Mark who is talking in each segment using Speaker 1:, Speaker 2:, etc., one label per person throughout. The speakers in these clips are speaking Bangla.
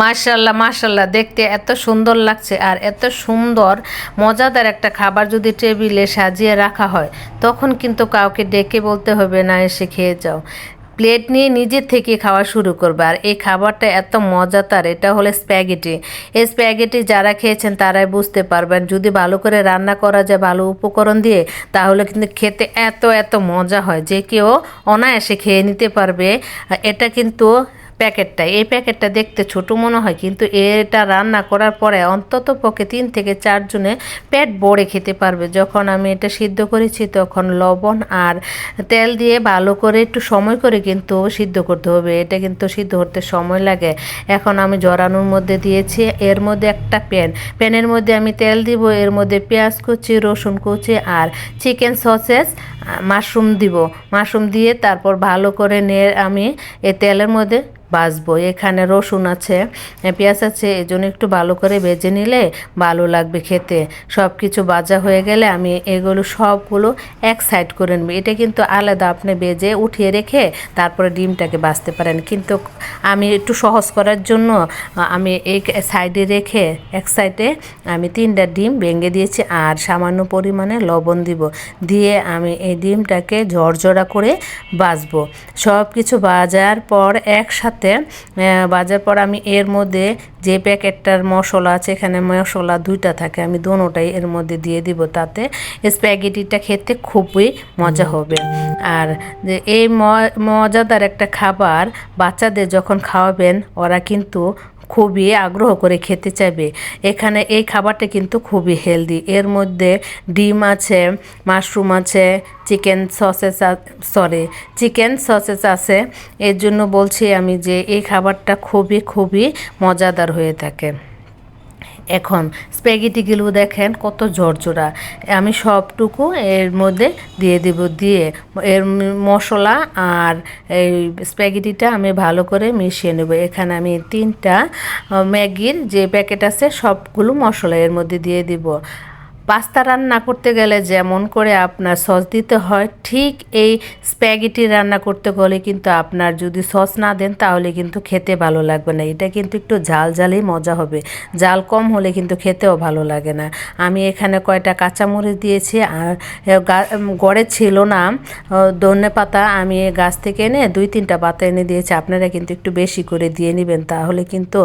Speaker 1: মাশাল্লাহ মাশাল্লাহ, দেখতে এত সুন্দর লাগছে আর এত সুন্দর, মজাদার একটা খাবার যদি টেবিলে সাজিয়ে রাখা হয়, তখন কিন্তু কাউকে ডেকে বলতে হবে, না, এসে খেয়ে যাও। প্লেট নিয়ে নিজের থেকে খাওয়া শুরু করবে আর এই খাবারটা এত মজাদার, এটা হলো স্প্যাগেটি। এই স্প্যাগেটি যারা খেয়েছেন তারাই বুঝতে পারবেন, যদি ভালো করে রান্না করা যায়, ভালো উপকরণ দিয়ে, তাহলে কিন্তু খেতে এত এত মজা হয় যে কেউ অনায়াসে খেয়ে নিতে পারবে। এটা কিন্তু প্যাকেটটা, এই প্যাকেটটা দেখতে ছোট মনে হয়, কিন্তু এটা রান্না করার পরে অন্তত পক্ষে তিন থেকে চারজনে পেট ভরে খেতে পারবে। যখন আমি এটা সিদ্ধ করেছি, তখন লবণ আর তেল দিয়ে ভালো করে একটু সময় করে কিন্তু সিদ্ধ করতে হবে। এটা কিন্তু সিদ্ধ করতে সময় লাগে। এখন আমি জড়ানোর মধ্যে দিয়েছি, এর মধ্যে একটা প্যান। প্যানের মধ্যে আমি তেল দিব, এর মধ্যে পেঁয়াজ কুচি, রসুন কুচি আর চিকেন সসেস মাশরুম দিব। মাশরুম দিয়ে তারপর ভালো করে নিয়ে আমি এই তেলের মধ্যে ভাজবো এখানে রসুন আছে পেঁয়াজ আছে, এই জন্য একটু ভালো করে ভেজে নিলে ভালো লাগবে খেতে। সব কিছু বাজা হয়ে গেলে আমি এগুলো সবগুলো এক সাইড করে নেব। এটা কিন্তু আলাদা, আপনি ভেজে উঠিয়ে রেখে তারপরে ডিমটাকে বাছতে পারেন। কিন্তু আমি একটু সহজ করার জন্য, আমি এই সাইডে রেখে এক সাইডে আমি তিনটা ডিম ভেঙে দিয়েছি আর সামান্য পরিমাণে লবণ দিব। দিয়ে আমি এই ডিমটাকে ঝরঝরা করে বাজবো সব কিছু বাজার পর একসাথে বাজার পর আমি এর মধ্যে যে প্যাকেটটার মশলা আছে, এখানে মশলা দুইটা থাকে, আমি দোনোটাই এর মধ্যে দিয়ে দিব। তাতে স্প্যাগেটিটা খেতে খুবই মজা হবে। আর যে এই মজাদার একটা খাবার বাচ্চাদের যখন খাওয়াবেন, ওরা কিন্তু খুবই আগ্রহ করে খেতে চাইবে। এখানে এই খাবারটা কিন্তু খুবই হেলদি। এর মধ্যে ডিম আছে, মাশরুম আছে, chicken sausage sorry, chicken sausage আছে। এর জন্য বলছি আমি যে এই খাবারটা খুবই খুবই মজাদার হয়ে থাকে। এখন স্প্যাগেটিগুলো দেখেন কত ঝরঝরা আমি সবটুকু এর মধ্যে দিয়ে দেব, দিয়ে এর মশলা আর এই স্প্যাগেটিটা আমি ভালো করে মিশিয়ে নেব। এখানে আমি তিনটা ম্যাগির যে প্যাকেট আছে সবগুলো মশলা এর মধ্যে দিয়ে দিব। পাস্তা রান্না করতে গেলে যেমন করে আপনার সস দিতে হয়, ঠিক এই স্প্যাগেটি রান্না করতে গেলে কিন্তু আপনার যদি সস না দেন তাহলে কিন্তু খেতে ভালো লাগবে না। এটা কিন্তু একটু ঝাল ঝালেই মজা হবে। জাল কম হলে কিন্তু খেতেও ভালো লাগে না। আমি এখানে কয়টা কাঁচামরিচ দিয়েছি, আর গড়ে ছিল না ধনে পাতা আমি গাছ থেকে এনে দুই তিনটা পাতা এনে দিয়েছি। আপনারা কিন্তু একটু বেশি করে দিয়ে নেবেন, তাহলে কিন্তু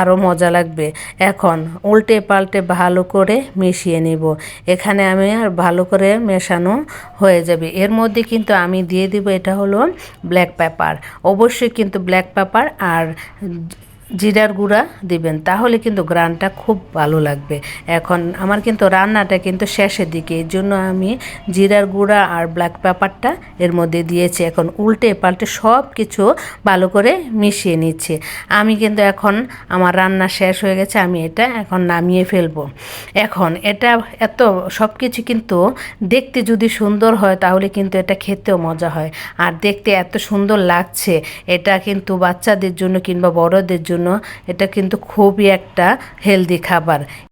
Speaker 1: আরও মজা লাগবে। এখন উল্টে পাল্টে ভালো করে মিশিয়ে নিব। এখানে আমি আর ভালো করে মেশানো হয়ে যাবে। এর মধ্যে কিন্তু আমি দিয়ে দিব, এটা হলো ব্ল্যাক পেপার অবশ্যই কিন্তু ব্ল্যাক পেপার আর জিরার গুঁড়া দিবেন, তাহলে কিন্তু গ্রানটা খুব ভালো লাগবে। এখন আমার কিন্তু রান্নাটা কিন্তু শেষের দিকে, এর জন্য আমি জিরার গুঁড়া আর ব্ল্যাক পেপারটা এর মধ্যে দিয়েছি। এখন উল্টে পাল্টে সব কিছু ভালো করে মিশিয়ে নিচ্ছি। আমি কিন্তু এখন আমার রান্না শেষ হয়ে গেছে, আমি এটা এখন নামিয়ে ফেলব। এখন এটা এত সব কিছু কিন্তু দেখতে যদি সুন্দর হয়, তাহলে কিন্তু এটা খেতেও মজা হয়। আর দেখতে এত সুন্দর লাগছে, এটা কিন্তু বাচ্চাদের জন্য কিংবা বড়দের জন্য এটা কিন্তু খুবই একটা হেলদি খাবার।